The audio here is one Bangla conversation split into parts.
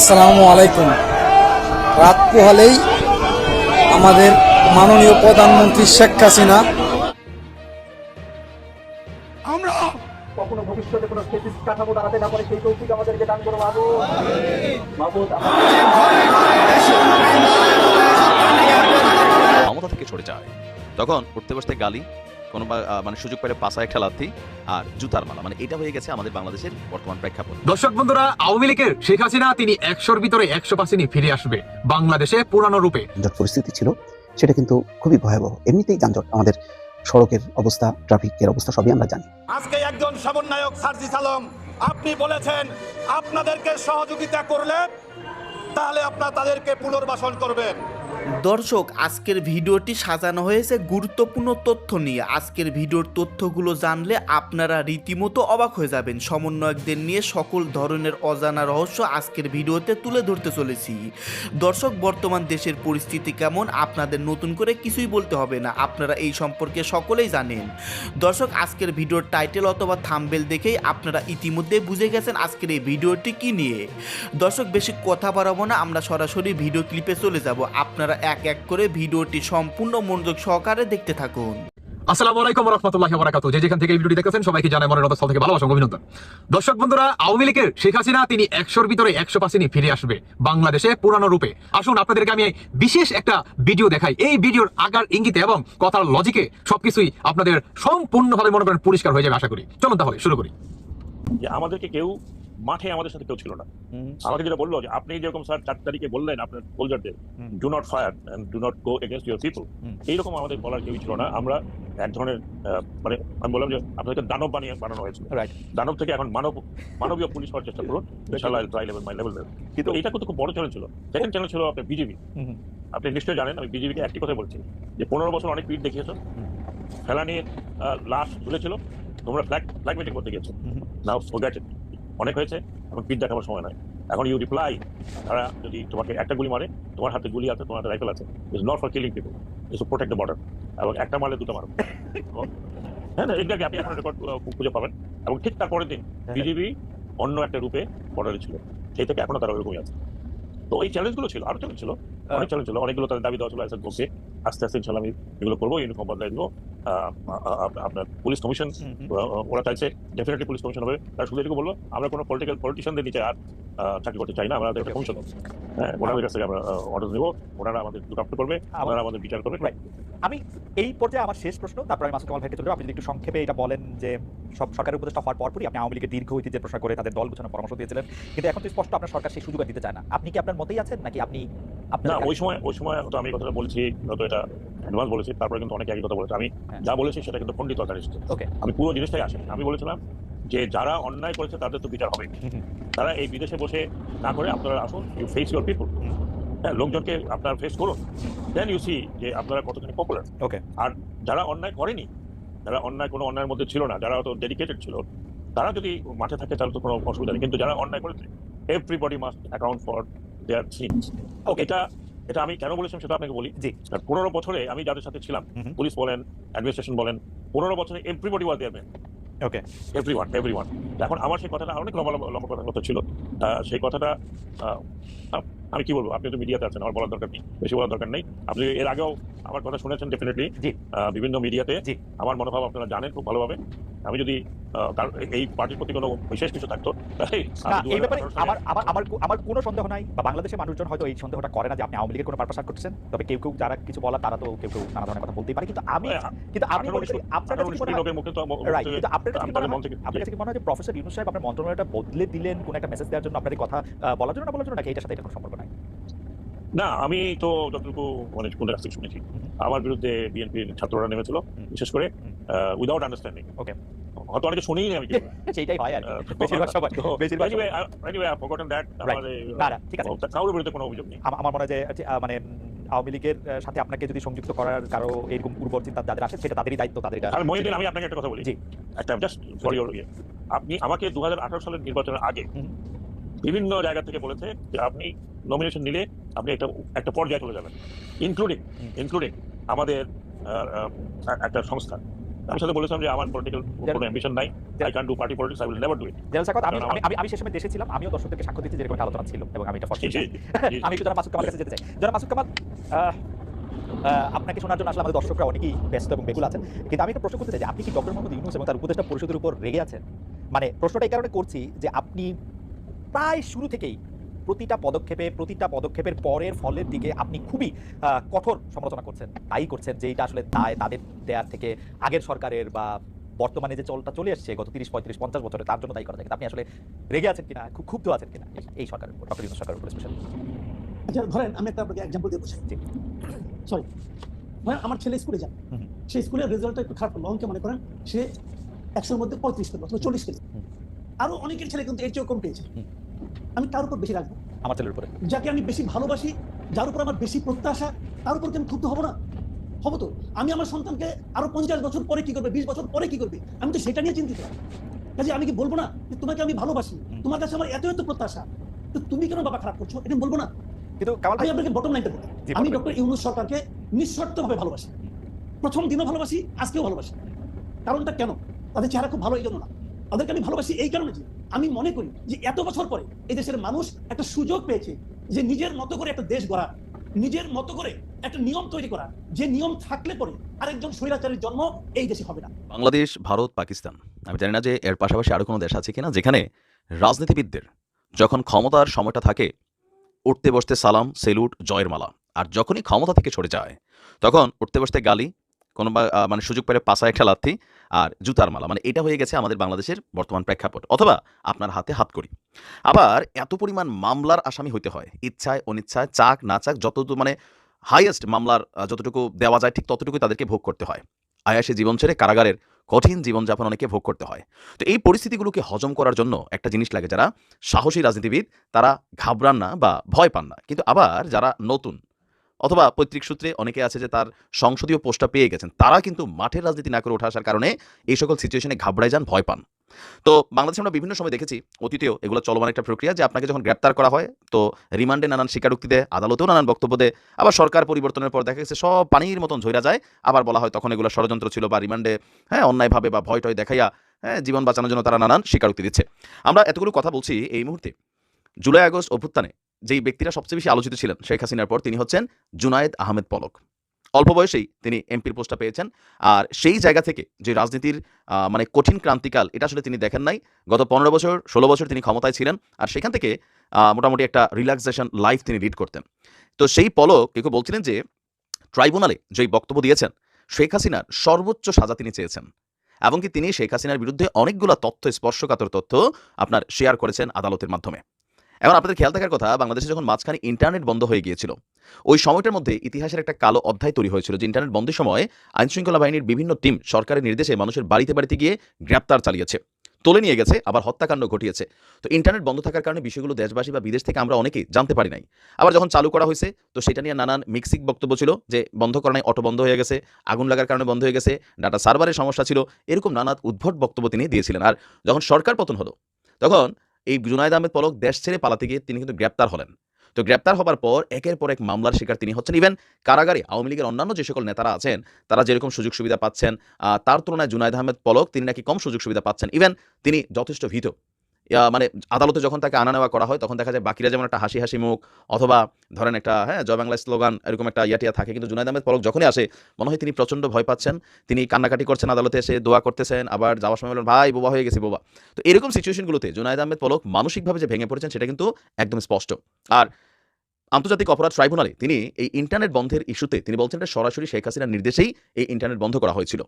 আসসালামু আলাইকুম। রাত পোহালেই আমাদের মাননীয় প্রধানমন্ত্রী শেখ হাসিনা। আমরা কখনো ভবিষ্যতে কোনো স্থিতির কাঠামো দাঁড়াতে না পারে সেই তৌফিক আমাদেরকে দান করো মাহবুব মাহবুব ক্ষমতা থেকে সরে যায়। তখন উঠতে বসতে গালি কোনো বা- মানে সুযোগ পেলে পাশা একটা লাথি আর জুতার মালা। মানে এটা হয়ে গেছে আমাদের বাংলাদেশের বর্তমান প্রেক্ষাপট। দর্শক বন্ধুরা আওয়ামী লীগের শেখ হাসিনা তিনি একশোর ভিতরে একশো পার্সেন্টই ফিরে আসবে বাংলাদেশে পুরানো রূপে। যানজট পরিস্থিতি ছিল সেটা কিন্তু খুবই ভয়াবহ। এমনিতেই যানজট আমাদের সড়কের অবস্থা ট্রাফিকের অবস্থা সবই আমরা জানি। আজকে একজন সমন্বয়ক সার্জিস আলম আপনি বলেছেন আপনাদেরকে সহযোগিতা করলে তাহলে আপনারা তাদেরকে পুনর্বাসন করবেন। দর্শক, আজকের ভিডিওটি সাজানো হয়েছে গুরুত্বপূর্ণ তথ্য নিয়ে। আজকের ভিডিওর তথ্যগুলো জানলে আপনারা রীতিমতো অবাক হয়ে যাবেন। সমন্বয়কদের নিয়ে সকল ধরনের অজানা রহস্য আজকের ভিডিওতে তুলে ধরতে চলেছি। দর্শক, বর্তমান দেশের পরিস্থিতি কেমন? আপনাদের নতুন করে কিছুই বলতে হবে না। আপনারা এই সম্পর্কে সকলেই জানেন। দর্শক, আজকের ভিডিওর টাইটেল অথবা থাম্বেল দেখেই আপনারা ইতিমধ্যে বুঝে গেছেন আজকের এই ভিডিওটি কি নিয়ে। দর্শক, বেশি কথা বাড়াবো না। আমরা সরাসরি ভিডিও ক্লিপে চলে যাব। আপনারা এক এক করে ভিডিওটি সম্পূর্ণ মনোযোগ সহকারে দেখতে থাকুন। আসসালামু আলাইকুম রহমতুল্লাহি বারাকাতু যে যেখান থেকে এই ভিডিওটি দেখতেছেন সবাইকে জানাই মনের থেকে ভালোবাসা অভিনন্দন। দর্শক বন্ধুরা আওয়ামী লীগের শেখ হাসিনা তিনি একশোর ভিতরে একশো পার্সেন্টই ফিরে আসবে বাংলাদেশে পুরানো রূপে। আসুন আপনাদেরকে আমি বিশেষ একটা ভিডিও দেখাই। এই ভিডিওর আগার ইঙ্গিতে এবং কথার লজিকে সবকিছুই আপনাদের সম্পূর্ণভাবে মনে করেন পরিষ্কার হয়ে যাবে আশা করি। চলুন তাহলে শুরু করি। আমাদেরকে কেউ মাঠে আমাদের সাথে কেউ ছিল না। আমাকে যেটা বলল যে আপনি যেরকম স্যার চার তারিখে বললেন আপনার সোলজারদের do not fire do not go against your people এইরকম আমাদের বলার কেউ ছিল না। আমরা এক ধরনের মানে আমি বললাম যে আপনাদেরকে দানব বানিয়ে বানানো হয়েছিল. দানব থেকে এখন মানব মানবীয় পুলিশ হওয়ার চেষ্টা করুন। ইনশাআল্লাহ ট্রাই লেভেল মাই লেভেল কিন্তু এটা কিন্তু খুব বড় চ্যানেল ছিল। সেকেন্ড চ্যানেল ছিল আপনার বিজেপি আপনি নিশ্চয়ই জানেন আমি বিজেপিকে একটি কথাই বলছি যে পনেরো বছর অনেক পিঠ দেখিয়েছো। ফেলা নিয়ে আহ, লাশ ঝুলেছিল তোমরা ফ্ল্যাগ ফ্ল্যাগ মিটিং করতে গেছো নাও ফোগাট অনেক হয়েছে এখন পিঠ দেখাবার সময় নাই। এখন ইউ রিপ্লাই তারা যদি তোমাকে একটা গুলি মারে তোমার হাতে গুলি আছে তোমার হাতে রাইফেল আছে is not for killing people is protect the border এবং একটা মারলে দুটো মারো। হ্যাঁ না এটাকে আপনি এখন রেকর্ড খুঁজে পাবেন। এবং ঠিক তারপরের দিন বিজেপি অন্য একটা রূপে বর্ডারে ছিল। সেই থেকে এখনও তারা ওরকমই আছে। তো এই চ্যালেঞ্জগুলো ছিল আরও চ্যালেঞ্জ ছিল অনেক চ্যালেঞ্জ ছিল। অনেকগুলো তাদের দাবি দেওয়া ছিল আস্তে আস্তে ইনশাল্লাহ আমি এগুলো করব ইউনিফর্ম বদলাই দেবো। আপনার পুলিশ কমিশন ওরা চাইছে ডেফিনেটলি পুলিশ কমিশন হবে। তার শুধু এটুকু বলল আমরা কোনো পলিটিক্যাল পলিটিশিয়ানদের নিচে আর চাকরি করতে চাই না আমরা একটা কমিশন হ্যাঁ ওনাদের কাছ থেকে আমরা অর্ডার নেব ওনারা আমাদের লুক করবে ওনারা আমাদের বিচার করবে. আমি এই পর্যায়ে আমার শেষ প্রশ্ন তারপর আমি মাসুদ কামাল ভাইকে চলে যাব। আপনি যদি একটু সংক্ষেপে এটা বলেন যে সব সরকারের উপদেষ্টা হওয়ার পরপরই আপনি আওয়ামী লীগের দীর্ঘ ঐতিহ্যের প্রশ্ন করে তাদের দল গুছানোর পরামর্শ দিয়েছিলেন। কিন্তু এখন তো স্পষ্ট আপনার সরকার সেই সুযোগ দিতে চায় না। আপনি কি আপনার মতেই আছেন নাকি আপনি আপনার না ওই সময় ওই সময় তো আমি কথাটা বলছি হয়তো এটা অ্যাডভান্স বলেছি তারপরে কিন্তু অনেকে একই কথা বলেছে। আমি হ্যাঁ। যা বলেছি সেটা কিন্তু পণ্ডিত আকারে এসেছে। ওকে আমি পুরো জিনিসটাই আসেনি। আমি বলেছিলাম যে যারা অন্যায় করেছে তাদের তো বিচার হবে। তারা এই বিদেশে বসে না করে আপনারা আসুন ইউ ফেস ইউর পিপল হ্যাঁ লোকজনকে আপনার ফেস করুন। দেন ইউ সি যে আপনারা কতখানি পপুলার ওকে আর যারা অন্যায় করেনি যারা অন্যায় কোনো অন্যায়ের মধ্যে ছিল না যারা তো ডেডিকেটেড ছিল তারা যদি মাঠে থাকে তাহলে তো কোনো অসুবিধা নেই। কিন্তু যারা অন্যায় করেছে everybody must account for their Okay. এটা এটা আমি কেন বলেছিলাম সেটা আপনাকে বলি জি। আর পনেরো বছরে আমি যাদের সাথে ছিলাম পুলিশ বলেন অ্যাডমিনিস্ট্রেশন বলেন পনেরো বছরে everybody was there okay every one every one এখন আমার সেই কথাটা অনেক লম্বা লম্বা কথার কথা ছিল। সেই কথাটা আমি কি বলব? আপনি তো মিডিয়াতে আছেন আমার বলার দরকার নেই বেশি বলার দরকার নেই। আপনি এর আগেও আমার কথা শুনেছেন ডেফিনেটলি বিভিন্ন মিডিয়াতে জি। আমার মনোভাব আপনারা জানেন খুব ভালোভাবে। আমি যদি এই পার্টির প্রতি কোনো বিশেষ কিছু থাকতো। আমি এই ব্যাপারে আমার আমার আমার আমার কোনো সন্দেহ নাই বা বাংলাদেশের মানুষজন হয়তো এই সন্দেহটা করে না যে আপনি আওয়ামী লীগের কোনো পারপাস করছেন তবে কেউ কেউ যারা কিছু বলা তারা তো কেউ কেউ নানা ধরনের কথা বলতেই পারে কিন্তু আমি কিন্তু আমি আঠারো মনে করি উনিশ- আপনার কাছে হয় কিন্তু আপনার কাছে আমি মনে হয় আপনার কাছে মনে হয় যে প্রফেসর ইউনুস সাহেব আপনার মন্ত্রণালয়টা বদলে দিলেন কোন একটা মেসেজ দেওয়ার জন্য আপনার কথা বলার জন্য না বলার জন্য নাকি এটার সাথে এটা কোনো সম্পর্ক নাই? না আমি তো যতটুকু মানে কোনটা কাছ থেকে শুনেছি আমার বিরুদ্ধে বিএনপির ছাত্ররা নেমেছিল বিশেষ করে উইদাউট আন্ডারস্ট্যান্ডিং Okay. হয়তো অনেকে শুনিনি আমি সেইটাই হয় আর বেশিরভাগ তো বেশিরভাগ. আমার না, ঠিক আছে। কারোর বিরুদ্ধে কোনো অভিযোগ নেই? আমার মনে হয় যে মানে আওয়ামী লীগের সাথে আপনাকে যদি সংযুক্ত করার কারও এরকম পূর্বর চিন্তা যাদের আসে সেটা তাদেরই দায়িত্ব তাদের এটা আর মহিদিন আমি আপনাকে একটা কথা বলি। জি। একটা জাস্ট ফর ইয়ে আপনি আমাকে দু হাজার আঠারো সালের নির্বাচনের আগে বিভিন্ন জায়গা থেকে বলেছে যে আপনি নমিনেশন নিলে আপনি একটা একটা পর্যায়ে চলে যাবেন। ইনক্লুডিং। ইনক্লুডিং আমাদের একটা সংস্থা। আমি সাথে বলেছিলাম যে আমার পলিটিক্যাল কোনো অ্যাম্বিশন নাই I can do party politics I will never do it general সাকত আমি আমি আমি- আমি সময় দেশে ছিলাম আমিও দর্শকদেরকে সাক্ষ্য দিচ্ছি যেরকম আলোচনা ছিল এবং আমি এটা ফসল জি, জি, জি। আমি একটু যারা মাসুদ কামাল কাছে যেতে চাই। যারা মাসুদ কামাল আহ, আহ, আপনাকে শোনার জন্য আসলে আমাদের দর্শকরা অনেকেই ব্যস্ত এবং বেকুল আছেন। কিন্তু আমি একটা প্রশ্ন করতে চাই যে আপনি কি ডক্টর মোহাম্মদ ইউনুস এবং তার উপদেষ্টা পরিষদের উপর রেগে আছেন? মানে প্রশ্নটা এই কারণে করছি যে আপনি প্রায় শুরু থেকেই প্রতিটা পদক্ষেপে প্রতিটা পদক্ষেপের পরের ফলের দিকে আপনি খুবই কঠোর সমালোচনা করছেন তাই করছেন যে এটা আসলে দায় তাদের দেয়ার থেকে আগের সরকারের বা বর্তমানে যে চলটা চলে আসছে গত তিরিশ পঁয়ত্রিশ পঞ্চাশ বছরে তার জন্য দায়ী করা যায়। কিন্তু আপনি আসলে রেগে আছেন কিনা খুব ক্ষুব্ধ আছেন কিনা এই- সরকারের উপর ডক্টর সরকারের উপর স্পেশালি আচ্ছা ধরেন আমি একটা আপনাকে এক্সাম্পল দিয়ে বোঝাই। সরি ধরেন আমার ছেলে স্কুলে যায়। সেই স্কুলের রেজাল্টটা একটু খারাপ করল অঙ্কে মনে করেন সে একশোর মধ্যে পঁয়ত্রিশ পেল অথবা চল্লিশ পেল আরও অনেকের ছেলে কিন্তু এর চেয়েও কম পেয়েছে। আমি তার উপর বেশি রাখব? আমার ছেলের উপরে। যাকে আমি বেশি ভালোবাসি যার উপর আমার বেশি প্রত্যাশা তার উপর কি আমি ক্ষুব্ধ হব না? হব তো। আমি আমার সন্তানকে আরও পঞ্চাশ বছর পরে কি করবে বিশ বছর পরে কি করবে? আমি তো সেটা নিয়ে চিন্তিত। কাজে আমি কি বলব না যে তোমাকে আমি ভালোবাসি? তোমার কাছে আমার এত এত প্রত্যাশা। তো তুমি কেন বাবা খারাপ করছ? এটা বলব না। কিন্তু আমি আপনাকে বটম লাইনটা বলি। আমি ডক্টর ইউনুস সরকারকে নিঃশর্তভাবে ভালোবাসি। প্রথম দিনও ভালোবাসি আজকেও ভালোবাসি। কারণটা কেন? তাদের চেহারা খুব ভালো এই জন্য না। তাদেরকে আমি ভালোবাসি এই কারণে যে আমি মনে করি যে এত বছর পরে এই দেশের মানুষ একটা সুযোগ পেয়েছে যে নিজের মতো করে একটা দেশ গড়া, নিজের মতো করে একটা নিয়ম তৈরি করা। যে নিয়ম থাকলে পরে আরেকজন স্বৈরাচারের জন্ম এই দেশে হবে না। বাংলাদেশ, ভারত, পাকিস্তান। আমি জানি না যে এর পাশাপাশি আরও কোনো দেশ আছে কিনা, যেখানে রাজনীতিবিদদের যখন ক্ষমতার সময়টা থাকে, উঠতে বসতে সালাম, সেলুট, জয়ের মালা। আর যখনই ক্ষমতা থেকে সরে যায়, তখন উঠতে বসতে গালি, কোনো মানে সুযোগ পেলে পাশা একটা লাথি আর জুতার মালা। মানে এটা হয়ে গেছে আমাদের বাংলাদেশের বর্তমান প্রেক্ষাপট। অথবা আপনার হাতে হাত করি। আবার এত পরিমাণ মামলার আসামি হইতে হয়। ইচ্ছায়, অনিচ্ছায়, চাক, না চাক, যত মানে হাইয়েস্ট মামলার যতটুকু দেওয়া যায়, ঠিক ততটুকুই তাদেরকে ভোগ করতে হয়। আয়াসে জীবন ছেড়ে কারাগারের কঠিন জীবনযাপন অনেকে ভোগ করতে হয়। তো এই পরিস্থিতিগুলোকে হজম করার জন্য একটা জিনিস লাগে যারা সাহসী রাজনীতিবিদ, তারা ঘাবড়ান না বা ভয় পান না। কিন্তু আবার যারা নতুন অথবা পৈতৃক সূত্রে অনেকে আছে যে তার সংসদীয় পোস্টটা পেয়ে গেছেন। তারা কিন্তু মাঠের রাজনীতি না করে ওঠা আসার কারণে এই সকল সিচুয়েশনে ঘাবড়ায় যান, ভয় পান। তো বাংলাদেশে আমরা বিভিন্ন সময় দেখেছি, অতীতেও এগুলো চলমান একটা প্রক্রিয়া যে আপনাকে যখন গ্রেপ্তার করা হয়, তো রিমান্ডে নানান স্বীকারোক্তি দেয়, আদালতেও নানান বক্তব্য দেয়, আবার সরকার পরিবর্তনের পর দেখা গেছে সব পানির মতন ঝইরা যায়, আবার বলা হয় তখন এগুলো ষড়যন্ত্র ছিল বা রিমান্ডে হ্যাঁ অন্যায়ভাবে বা ভয় টয় দেখাইয়া হ্যাঁ জীবন বাঁচানোর জন্য তারা নানান স্বীকারোক্তি দিচ্ছে। আমরা এতগুলো কথা বলছি এই মুহূর্তে। জুলাই আগস্ট অভ্যুত্থানে যেই ব্যক্তিরা সবচেয়ে বেশি আলোচিত ছিলেন শেখ হাসিনার পর তিনি হচ্ছেন জুনায়েদ আহমেদ পলক। অল্প বয়সেই তিনি এমপির পোস্টটা পেয়েছেন। আর সেই জায়গা থেকে যে রাজনীতির মানে কঠিন ক্রান্তিকাল, এটা আসলে তিনি দেখেন নাই। গত পনেরো বছর, ষোলো বছর তিনি ক্ষমতায় ছিলেন। আর সেখান থেকে মোটামুটি একটা রিল্যাক্সেশন লাইফ তিনি লিড করতেন। তো সেই পলক কেউ বলছিলেন যে, ট্রাইব্যুনালে যেই বক্তব্য দিয়েছেন, শেখ হাসিনার সর্বোচ্চ সাজা তিনি চেয়েছেন। এমনকি তিনি শেখ হাসিনার বিরুদ্ধে অনেকগুলো তথ্য, স্পর্শকাতর তথ্য আপনার শেয়ার করেছেন আদালতের মাধ্যমে। এখন আপনাদের খেয়াল থাকার কথা, বাংলাদেশে যখন মাঝখানে ইন্টারনেট বন্ধ হয়ে গিয়েছিল, ওই সময়টার মধ্যে ইতিহাসের একটা কালো অধ্যায় তৈরি হয়েছিল যে ইন্টারনেট বন্ধের সময় আইনশৃঙ্খলা বাহিনীর বিভিন্ন টিম সরকারের নির্দেশে মানুষের বাড়িতে বাড়িতে গিয়ে গ্রেপ্তার চালিয়েছে, তোলে নিয়ে গেছে, আবার হত্যাকাণ্ড ঘটিয়েছে। তো ইন্টারনেট বন্ধ থাকার কারণে বিষয়গুলো দেশবাসী বা বিদেশ থেকে আমরা অনেকেই জানতে পারি নাই। আবার যখন চালু করা হয়েছে, তো সেটা নিয়ে নানান মিক্সিক বক্তব্য ছিল যে বন্ধ করা নাই, অটো বন্ধ হয়ে গেছে, আগুন লাগার কারণে বন্ধ হয়ে গেছে, ডাটা সার্ভারের সমস্যা ছিল, এরকম নানা উদ্ভট বক্তব্য তিনি দিয়েছিলেন। আর যখন সরকার পতন হলো, তখন এই জুনায়দ আহমেদ পলক দেশ ছেড়ে পালাতে গিয়ে তিনি কিন্তু গ্রেপ্তার হলেন। তো গ্রেপ্তার হবার পর একের পর এক মামলার শিকার তিনি হচ্ছেন। ইভেন কারাগারে আওয়ামী লীগের অন্যান্য যে সকল নেতারা আছেন, তারা যেরকম সুযোগ সুবিধা পাচ্ছেন তার তুলনায় জুনায়দ আহমেদ পলক তিনি নাকি কম সুযোগ সুবিধা পাচ্ছেন। ইভেন তিনি যথেষ্ট ভীত। মানে আদালতে যখন তাকে আনা নেওয়া করা হয়, তখন দেখা যায় বাকিরা যেমন একটা হাসি হাসি মুখ অথবা ধরেন একটা হ্যাঁ জয় বাংলা স্লোগান এরকম একটা ইয়াটিয়া থাকে। কিন্তু জুনাইদ আহমেদ পলক যখনই আসে, মনে হয় তিনি প্রচণ্ড ভয় পাচ্ছেন। তিনি কান্নাকাটি করছেন আদালতে, এসে দোয়া করতেছেন, আবার যাওয়ার সময় বলেন ভাই, বোবা হয়ে গেছে, বোবা। তো এরকম সিচুয়েশনগুলোতে জুনায়দ আহমেদ পলক মানসিকভাবে যে ভেঙে পড়েছেন, সেটা কিন্তু একদম স্পষ্ট। আর আন্তর্জাতিক অপরাধ ট্রাইব্যুনালে তিনি এই ইন্টারনেট বন্ধের ইস্যুতে তিনি বলছেন এটা সরাসরি শেখ হাসিনার নির্দেশেই এই ইন্টারনেট বন্ধ করা হয়েছিল।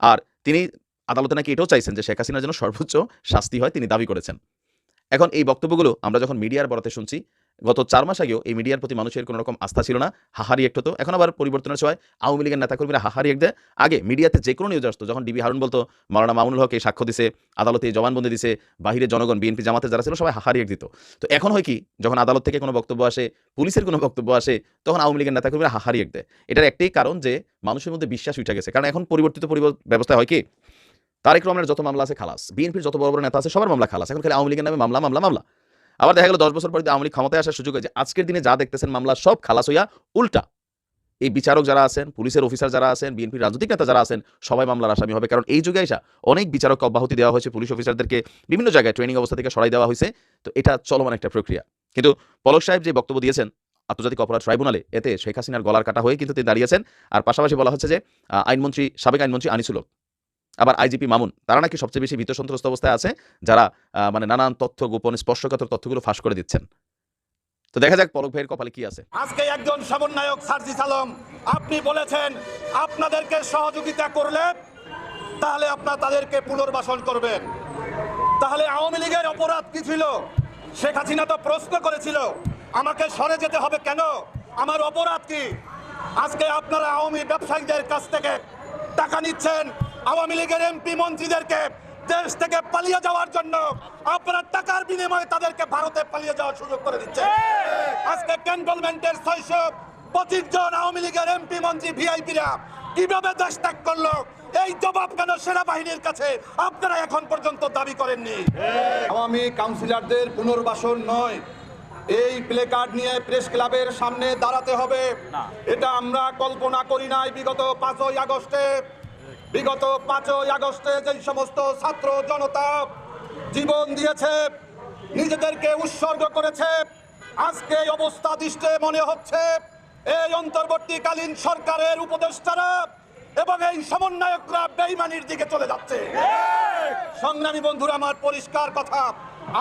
আর তিনি আদালতে নাকি এটাও চাইছেন যে শেখ হাসিনার জন্য সর্বোচ্চ শাস্তি হয় তিনি দাবি করেছেন। এখন এই বক্তব্যগুলো আমরা যখন মিডিয়ার বরাতে শুনছি, গত চার মাস আগেও এই মিডিয়ার প্রতি মানুষের কোনো রকম আস্থা ছিল না, হাহারি একটু তো। এখন আবার পরিবর্তনের সময় আওয়ামী লীগের নেতাকর্মীরা হাহারি এক দেয়। আগে মিডিয়াতে যে কোনো নিউজ আসতো, যখন ডিবি হারুন বলতো মাওলানা মামুনুল হক এই সাক্ষ্য দিছে, আদালতে এই জবানবন্দি দিছে, বাহিরে জনগণ, বিএনপি জামাতে যারা ছিল, সবাই হাহারি এক দিত। তো এখন হয় কি, যখন আদালত থেকে কোনো বক্তব্য আসে, পুলিশের কোনো বক্তব্য আসে, তখন আওয়ামী লীগের নেতাকর্মীরা হাহারি এক দেয়। এটার একটাই কারণ যে মানুষের মধ্যে বিশ্বাস উঠে গেছে। কারণ এখন পরিবর্তিত পরিব- ব্যবস্থা হয় কি তারেক রহমানের যত মামলা আছে, খালাস। বিএনপির যত বড় বড় নেতা আছে, সবার মামলা খালাস। এখন খালি আওয়ামী লীগের নামে মামলা মামলা মামলা। আবার দেখা গেল, দশ বছর পরে আওয়ামী লীগ ক্ষমতায় আসার সুযোগ হয়েছে আজকের দিনে যা দেখতেছেন মামলা সব খালাস হইয়া উল্টা। এই বিচারক যারা আছেন, পুলিশের অফিসার যারা আছেন, বিএনপির রাজনৈতিক নেতা যারা আছেন, সবাই মামলার আসামি হবে। কারণ এই যুগে এসা অনেক বিচারককে অব্যাহতি দেওয়া হয়েছে, পুলিশ অফিসারদেরকে বিভিন্ন জায়গায় ট্রেনিং অবস্থা থেকে সরাই দেওয়া হয়েছে। তো এটা চলমান একটা প্রক্রিয়া। কিন্তু পলক সাহেব যে বক্তব্য দিয়েছেন, আন্তর্জাতিক অপরাধ ট্রাইব্যুনালে, এতে শেখ হাসিনার গলার কাটা হয়ে কিন্তু তিনি দাঁড়িয়েছেন আর পাশাপাশি বলা হচ্ছে যে আইনমন্ত্রী, সাবেক আইনমন্ত্রী আনিসুল আবার আইজিপি মামুন, তারা নাকি সবচেয়ে বেশি ভীত সন্ত্রস্ত অবস্থায় আছে, যারা মানে নানান তথ্য, গোপন স্পর্শকাতর তথ্যগুলো ফাঁস করে দিচ্ছেন। তো দেখা যাক পলক ভাইয়ের কপালে কি আছে। আজকে একজন সমন্বয়ক, সার্জিস আলম, আপনি বলেছেন আপনাদেরকে সহযোগিতা করলে তাহলে আপনার তাদেরকে পুনর্বাসন করবেন। তাহলে আওয়ামী লীগের অপরাধ কি ছিল? শেখ হাসিনা তো প্রশ্ন করেছিল, আমাকে সরে যেতে হবে কেন? আমার অপরাধ কি? আজকে আপনারা আওয়ামী ব্যবসায়ীদের কাছ থেকে টাকা নিচ্ছেন আওয়ামী লীগের এমপি মন্ত্রীদেরকে দেশ থেকে পালিয়ে যাওয়ার জন্য আপনারা টাকার বিনিময়ে তাদেরকে ভারতে পালিয়ে যাওয়ার সুযোগ করে দিচ্ছে আজকে ক্যান্টনমেন্টের ছয়শো পঁচিশ জন আওয়ামী লীগের এমপি মন্ত্রী ভিআইপিরা কীভাবে দেশ ত্যাগ করল এই জবাব কেন সেনাবাহিনীর কাছে আপনারা এখন পর্যন্ত দাবি করেননি? আওয়ামী কাউন্সিলরদের পুনর্বাসন নয়। এই প্লে কার্ড নিয়ে প্রেস ক্লাবের সামনে দাঁড়াতে হবে। এটা আমরা কল্পনা করি নাই বিগত পাঁচই আগস্টে। বিগত পাঁচই আগস্টে যে সমস্ত ছাত্র জনতা জীবন দিয়েছে, নিজেদেরকে উৎসর্গ করেছে, আজকে এই অবস্থা দৃষ্টে মনে হচ্ছে, এই অন্তর্বর্তীকালীন সরকারের উপদেষ্টারা এবং এই সমন্বয়করা বেইমানির দিকে চলে যাচ্ছে। সংগ্রামী বন্ধুরা, আমার পরিষ্কার কথা,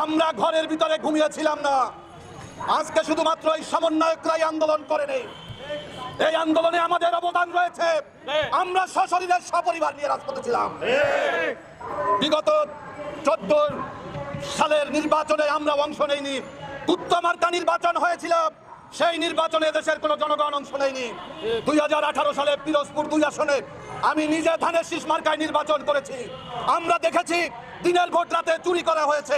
আমরা ঘরের ভিতরে ঘুমিয়েছিলাম না। আজকে শুধুমাত্র এই সমন্বয়করাই আন্দোলন করে নেই। এই আন্দোলনে আমাদের অবদান রয়েছে। আমরা সশরীরের সপরিবার নিয়ে রাজপথে ছিলাম। বিগত চোদ্দ সালের নির্বাচনে আমরা অংশ নেইনি। উত্তমার্কা নির্বাচন হয়েছিল সেই নির্বাচনে দেশের কোনো জনগণ অংশ নেয়নি দুই হাজার আঠারো সালে পিরোজপুর দুই আসনে আমি নিজে ধানের শীষ মার্কায় নির্বাচন করেছি। আমরা দেখেছি দিনের ভোট রাতে চুরি করা হয়েছে।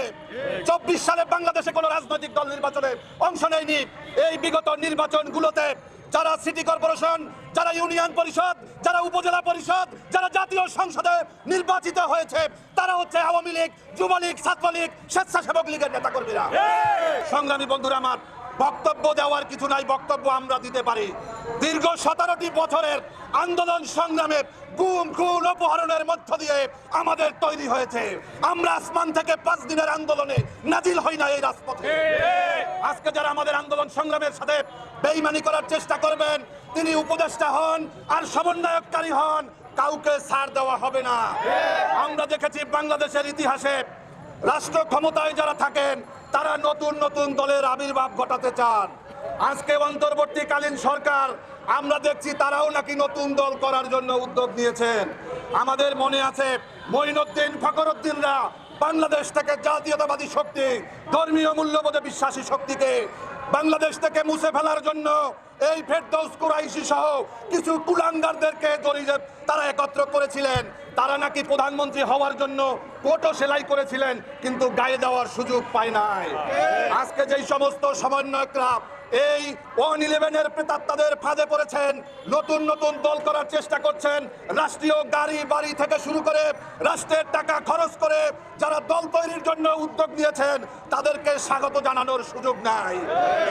চব্বিশ সালে বাংলাদেশে কোনো রাজনৈতিক দল নির্বাচনে অংশ নেয়নি এই বিগত নির্বাচনগুলোতে যারা সিটি কর্পোরেশন, যারা ইউনিয়ন পরিষদ, যারা উপজেলা পরিষদ, যারা জাতীয় সংসদে নির্বাচিত হয়েছে, তারা হচ্ছে আওয়ামী লীগ, যুবলীগ, ছাত্রলীগ, স্বেচ্ছাসেবক লীগের নেতাকর্মীরা। সংগ্রামী বন্ধুরা আমার, বক্তব্য দেওয়ার কিছু নাই, বক্তব্য আমরা দিতে পারি। দীর্ঘ সতেরোটি বছরের আন্দোলন সংগ্রামে গুম, খুন, অপহরণের মধ্য দিয়ে আমাদের তৈরি হয়েছে। আমরা আসমান থেকে পাঁচ দিনের আন্দোলনে নাজিল হই না এই রাজপথে। আজকে যারা আমাদের আন্দোলন সংগ্রামের সাথে বেইমানি করার চেষ্টা করবেন। তিনি উপদেষ্টা হন আর সমন্বয়ককারী হন। কাউকে ছাড় দেওয়া হবে না। আমরা দেখেছি বাংলাদেশের ইতিহাসে রাষ্ট্র ক্ষমতায় যারা থাকেন, তারা নতুন নতুন দলের আবির্ভাব ঘটাতে চান। আজকে অন্তর্বর্তীকালীন সরকার, আমরা দেখছি তারাও নাকি নতুন দল করার জন্য উদ্যোগ নিয়েছেন। আমাদের মনে আছে, মঈনুদ্দিন ফখরুদ্দিনরা বাংলাদেশ থেকে জাতীয়তাবাদী শক্তি, ধর্মীয় মূল্যবোধে বিশ্বাসী শক্তিকে বাংলাদেশ থেকে মুছে ফেলার জন্য এই ফেরদৌস কুরাইশি সহ কিছু কুলাঙ্গারদেরকে জড়িয়ে তারা একত্র করেছিলেন। তারা নাকি প্রধানমন্ত্রী হওয়ার জন্য কোটো সেলাই করেছিলেন, কিন্তু গায়ে দেওয়ার সুযোগ পায় নাই। আজকে যেই সমস্ত সমন্বয়করা এই ওয়ান ইলেভেনের প্রেতাত্মাদের ফাঁদে পড়েছেন, নতুন নতুন দল করার চেষ্টা করছেন, রাষ্ট্রীয় গাড়ি বাড়ি থেকে শুরু করে রাষ্ট্রের টাকা খরচ করে যারা দল তৈরির জন্য উদ্যোগ নিয়েছেন, তাদেরকে স্বাগত জানানোর সুযোগ নাই।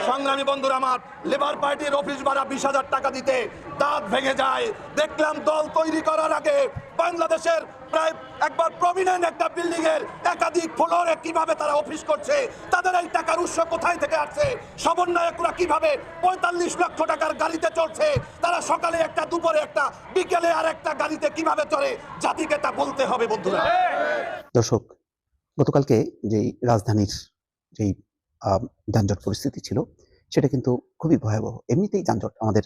সংগ্রামী বন্ধুরা আমার, লেবার পার্টির অফিস ভাড়া বিশ হাজার টাকা দিতে দাঁত ভেঙে যায়। দেখলাম দল তৈরি করার আগে বাংলাদেশের প্রায় একবার প্রমিনেন্ট একটা বিল্ডিং এর একাধিক ফ্লোরে কীভাবে তারা অফিস করছে, তাদের এই টাকার উৎস কোথায় থেকে আসছে, সমন্বয়করা কীভাবে পঁয়তাল্লিশ লক্ষ টাকার গাড়িতে চলছে তারা সকালে একটা, দুপুরে একটা, বিকেলে আর একটা গাড়িতে কীভাবে চলে জাতিকে তা বলতে হবে বন্ধুরা। দর্শক, গতকালকে যেই রাজধানীর যেই যানজট পরিস্থিতি ছিল, সেটা কিন্তু খুবই ভয়াবহ। এমনিতেই যানজট, আমাদের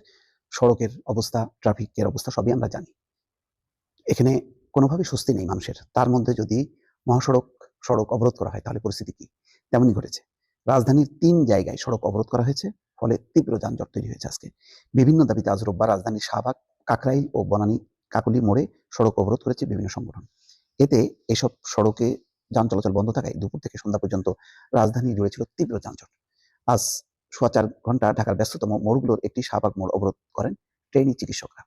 সড়কের অবস্থা ট্রাফিকের অবস্থা সবই আমরা জানি। এখানে কোনোভাবে স্বস্তি নেই মানুষের। তার মধ্যে যদি মহাসড়ক সড়ক অবরোধ করা হয়, তাহলে পরিস্থিতি কি? তেমনই ঘটেছে। রাজধানীর তিন জায়গায় সড়ক অবরোধ করা হয়েছে, ফলে তীব্র যানজট তৈরি হয়েছে আজকে। বিভিন্ন দাবিতে আজ রোববার রাজধানীর শাহবাগ, কাকরাইল ও বনানী, কাকুলি মোড়ে সড়ক অবরোধ করেছে বিভিন্ন সংগঠন। এতে এসব সড়কে যান চলাচল বন্ধ থাকায় দুপুর থেকে সন্ধ্যা পর্যন্ত রাজধানী জুড়ে ছিল তীব্র যানজট। আজ সোয়া চার ঘণ্টা ঢাকার ব্যস্ততম মোড়গুলোর একটি শাহবাগ মোড় অবরোধ করেন ট্রেনি চিকিৎসকরা।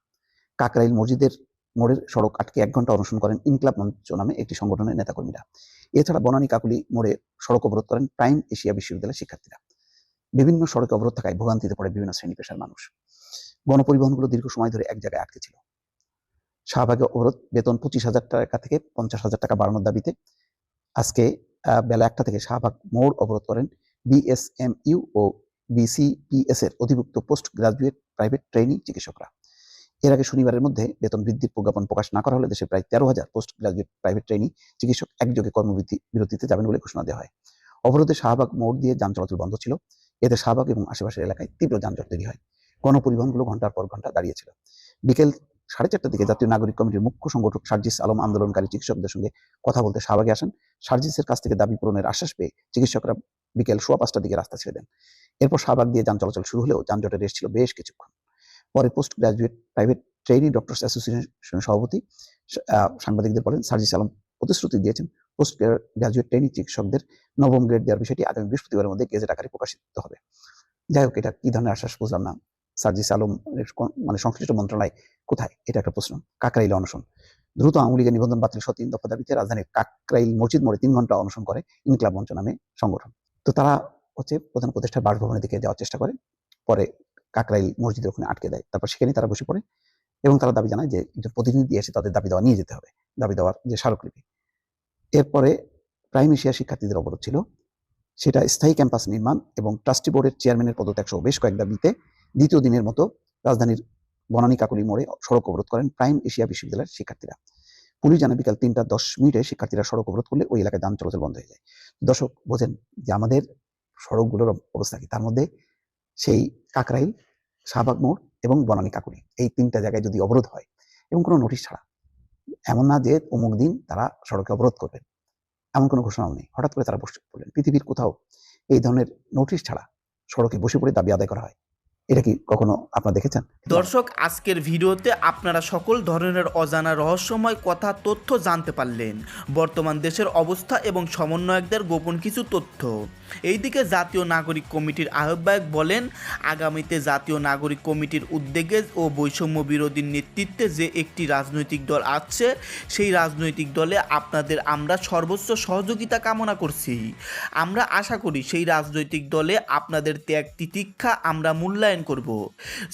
কাকরাইল মসজিদের মোড়ের সড়ক আটকে এক ঘণ্টা অনশন করেন ইনকলাব মঞ্চ নামে একটি সংগঠনের নেতাকর্মীরা। এছাড়া বনানী কাকুলি মোড়ে সড়ক অবরোধ করেন প্রাইম এশিয়া বিশ্ববিদ্যালয়ের শিক্ষার্থীরা। বিভিন্ন সড়কে অবরোধ থাকায় ভোগান্তিতে পড়ে বিভিন্ন শ্রেণি পেশার মানুষ। গণপরিবহনগুলো দীর্ঘ সময় ধরে এক জায়গায় আটকে ছিল। শাহবাগে অবরোধ, বেতন পঁচিশ হাজার টাকা থেকে পঞ্চাশ হাজার টাকা বাড়ানোর দাবিতে আজকে বেলা একটা থেকে শাহবাগ মোড় অবরোধ করেন বিএসএমইউ ও বিসিপিএস এর অধিভুক্ত পোস্ট গ্রাজুয়েট প্রাইভেট ট্রেনিং চিকিৎসকরা। এর আগে শনিবারের মধ্যে বেতন বৃদ্ধির প্রজ্ঞাপন প্রকাশ না করা হলে দেশে প্রায় তেরো হাজার পোস্ট গ্রাজুয়েট প্রাইভেট ট্রেনিং চিকিৎসক একযোগে কর্মবিরতি বিরতিতে যাবেন বলে ঘোষণা দেওয়া হয়। অবরোধে শাহবাগ মোড় দিয়ে যান চলাচল বন্ধ ছিল। এতে শাহবাগ এবং আশেপাশের এলাকায় তীব্র যানজট তৈরি হয়। গণপরিবহনগুলো ঘণ্টার পর ঘণ্টা দাঁড়িয়েছিল। বিকেল সাড়ে চারটার দিকে জাতীয় নাগরিক কমিটির মুখ্য সংগঠক সার্জিস আলম আন্দোলনকারী চিকিৎসকদের সঙ্গে কথা বলতে শাহবাগে আসেন। সার্জিসের কাছ থেকে দাবি পূরণের আশ্বাস পেয়ে চিকিৎসকরা বিকেল সোয়া পাঁচটার দিকে রাস্তা ছেড়ে দেন। এরপর শাহবাগ দিয়ে যান চলাচল শুরু হলেও যানজটের রেস ছিল বেশ কিছুক্ষণ। পরে post graduate private trainee doctors অ্যাসোসিয়েশনের সভাপতি সাংবাদিকদের বলেন সার্জিস আলম প্রতিশ্রুতি দিয়েছেন পোস্ট গ্রাজুয়েট ট্রেনি চিকিৎসকদের নবম গ্রেড দেওয়ার বিষয়টি আগামী বৃহস্পতিবারের মধ্যে গেজেট আকারে প্রকাশিত হবে। যাই হোক, এটা কি ধরনের আশ্বাস বুঝলাম না। সার্জিস আলম মানে সংশ্লিষ্ট মন্ত্রণালয় কোথায়? এটা একটা প্রশ্ন। কাকরাইল অনশন। দ্রুত আওয়ামী নিবন্ধন বাতিল সহ তিন দফা দাবিতে রাজধানীর কাকরাইল মসজিদ মোড়ে তিন ঘণ্টা অনশন করে ইনকলাব মঞ্চ নামে সংগঠন। তো তারা হচ্ছে প্রধান উপদেষ্টার বাসভবনের দিকে যাওয়ার চেষ্টা করে। পরে কাকরাইল মসজিদের ওখানে আটকে দেয়। তারপর সেখানেই তারা বসে পড়ে এবং তারা দাবি জানায় যে একজন প্রতিনিধি এসে তাদের দাবি দেওয়া নিয়ে যেতে হবে দাবি দেওয়ার যে স্মারকলিপি। এরপরে প্রাইম এশিয়া শিক্ষার্থীদের অবরোধ ছিল। সেটা স্থায়ী ক্যাম্পাস নির্মাণ এবং ট্রাস্টি বোর্ডের চেয়ারম্যানের পদত্যাগ সহ বেশ কয়েক দাবিতে দ্বিতীয় দিনের মতো রাজধানীর বনানী কাকুলি মোড়ে সড়ক অবরোধ করেন প্রাইম এশিয়া বিশ্ববিদ্যালয়ের শিক্ষার্থীরা। পুলিশ জানায়, বিকাল তিনটা দশ মিনিটে শিক্ষার্থীরা সড়ক অবরোধ করলে ওই এলাকায় যান চলাচল বন্ধ হয়ে যায়। দর্শক, বোঝেন যে আমাদের সড়কগুলোর অবস্থা কি? তার মধ্যে সেই কাকরাইল, শাহবাগ মোড় এবং বনানী কাকুলি এই তিনটা জায়গায় যদি অবরোধ হয় এবং কোনো নোটিশ ছাড়া, এমন না যে অমুক দিন তারা সড়কে অবরোধ করবেন, এমন কোনো ঘোষণাও নেই। হঠাৎ করে তারা বসে পড়লেন। পৃথিবীর কোথাও এই ধরনের নোটিশ ছাড়া সড়কে বসে পড়ে দাবি আদায় করা হয়। এটা কি কখনো আপনারা দেখেছেন? দর্শক, আজকের ভিডিওতে আপনারা সকল ধরনের অজানা রহস্যময় কথা, তথ্য জানতে পারলেন। বর্তমান দেশের অবস্থা এবং সমন্বয়কদের গোপন কিছু তথ্য। এইদিকে জাতীয় নাগরিক কমিটির আহ্বায়ক বলেন, আগামীতে জাতীয় নাগরিক কমিটির উদ্যোগে ও বৈষম্য বিরোধীর নেতৃত্বে যে একটি রাজনৈতিক দল আছে সেই রাজনৈতিক দলে আপনাদের আমরা সর্বোচ্চ সহযোগিতা কামনা করছি। আমরা আশা করি সেই রাজনৈতিক দলে আপনাদের ত্যাগ তিতিক্ষা আমরা মূল্যায়ন করব।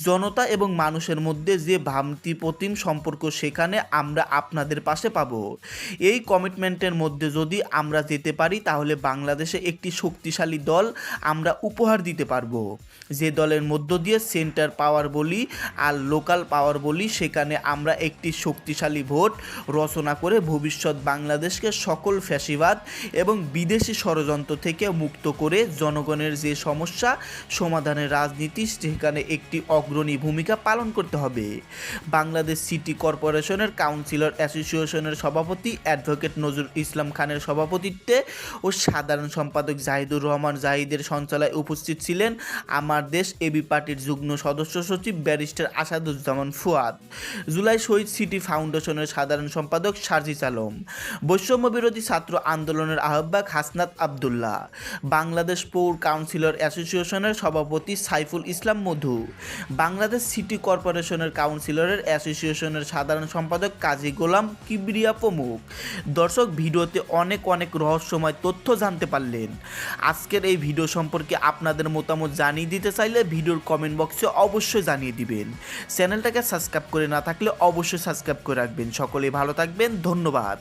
জনতা এবং মানুষের মধ্যে যে ভ্রান্তি প্রতিম সম্পর্ক, সেখানে আমরা আপনাদের পাশে পাব। এই কমিটমেন্টের মধ্যে যদি আমরা যেতে পারি, তাহলে বাংলাদেশে একটি শক্তিশালী দল আমরা উপহার দিতে পারব। যে দলের মধ্য দিয়ে সেন্টার পাওয়ার বলি আর লোকাল পাওয়ার বলি, সেখানে আমরা একটি শক্তিশালী ভোট রচনা করে ভবিষ্যৎ বাংলাদেশকে সকল ফ্যাসিবাদ এবং বিদেশি ষড়যন্ত্র থেকে মুক্ত করে জনগণের যে সমস্যা, সমাধানের রাজনীতি সেখানে একটি অগ্রণী ভূমিকা পালন করতে হবে। বাংলাদেশ সিটি কর্পোরেশনের কাউন্সিলর অ্যাসোসিয়েশনের সভাপতি অ্যাডভোকেট নজরুল ইসলাম খানের সভাপতিত্বে ও সাধারণ সম্পাদক জাহিদুর রহমান জাহিদের সঞ্চালনায় উপস্থিত ছিলেন আমার দেশ এবি পার্টির যুগ্ম সদস্য সচিব ব্যারিস্টার আসাদুজ্জামান ফুয়াদ। জুলাই শহীদ সিটি ফাউন্ডেশনের সাধারণ সম্পাদক সার্জিস আলম। বৈষম্য বিরোধী ছাত্র আন্দোলনের আহ্বায়ক হাসনাত আবদুল্লাহ। বাংলাদেশ পৌর কাউন্সিলর অ্যাসোসিয়েশনের সভাপতি সাইফুল ইসলাম মধু। বাংলাদেশ সিটি কর্পোরেশনের কাউন্সিলরের অ্যাসোসিয়েশনের সাধারণ সম্পাদক কাজী গোলাম কিবরিয়া প্রমুখ। দর্শক, ভিডিওতে অনেক অনেক রহস্যময় তথ্য জানতে পারলেন। আজকের এই ভিডিও সম্পর্কে আপনাদের মতামত জানিয়ে দিতে চাইলে ভিডিওর কমেন্ট বক্সে অবশ্যই জানিয়ে দিবেন। চ্যানেলটাকে সাবস্ক্রাইব করে না থাকলে অবশ্যই সাবস্ক্রাইব করে রাখবেন। সকলেই ভালো থাকবেন। ধন্যবাদ।